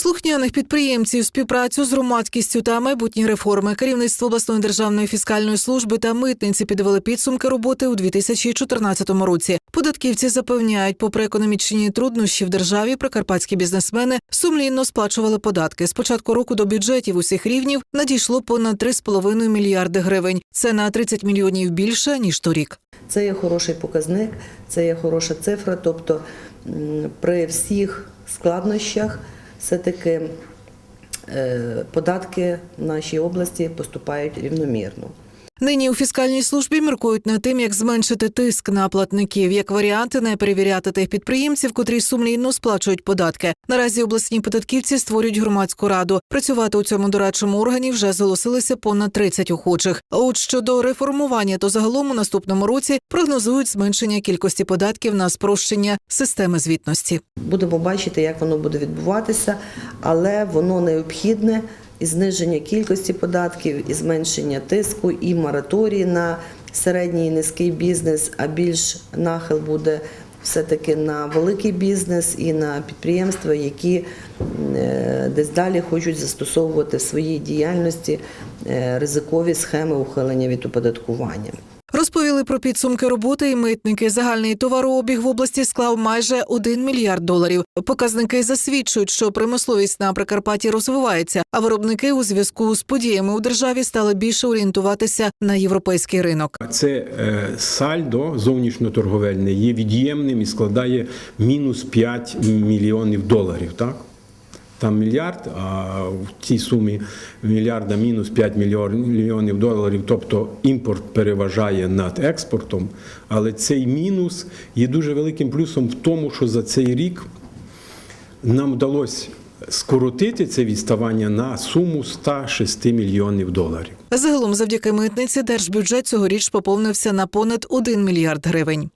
слухняних підприємців, співпрацю з громадськістю та майбутні реформи, керівництво обласної державної фіскальної служби та митниці підвели підсумки роботи у 2014 році. Податківці запевняють, попри економічні труднощі в державі, прикарпатські бізнесмени сумлінно сплачували податки. З початку року до бюджетів усіх рівнів надійшло понад 3,5 мільярди гривень. Це на 30 мільйонів більше ніж торік. Це є хороший показник, це є хороша цифра. Тобто при всіх складнощах все-таки е, податки в нашій області поступають рівномірно. Нині у фіскальній службі міркують над тим, як зменшити тиск на платників, як варіанти не перевіряти тих підприємців, котрі сумлінно сплачують податки. Наразі обласні податківці створюють громадську раду. Працювати у цьому дорадчому органі вже зголосилися понад 30 охочих. А от щодо реформування, то загалом у наступному році прогнозують зменшення кількості податків на спрощення системи звітності. Будемо бачити, як воно буде відбуватися, але воно необхідне і зниження кількості податків, і зменшення тиску, і мораторій на середній і низький бізнес, а більш нахил буде все-таки на великий бізнес і на підприємства, які е, десь далі хочуть застосовувати в своїй діяльності е, ризикові схеми ухилення від оподаткування. Розповіли про підсумки роботи і митники. Загальний товарообіг в області склав майже 1 мільярд доларів. Показники засвідчують, що промисловість на Прикарпатті розвивається, а виробники у зв'язку з подіями у державі стали більше орієнтуватися на європейський ринок. Це е, сальдо зовнішньоторговельне є від'ємним і складає мінус 5 мільйонів доларів. Так? Там мільярд, а в цій сумі мільярда мінус 5 мільйонів доларів, тобто імпорт переважає над експортом. Але цей мінус є дуже великим плюсом в тому, що за цей рік нам вдалося скоротити це відставання на суму 106 мільйонів доларів. Загалом, завдяки митниці, держбюджет цьогоріч поповнився на понад 1 мільярд гривень.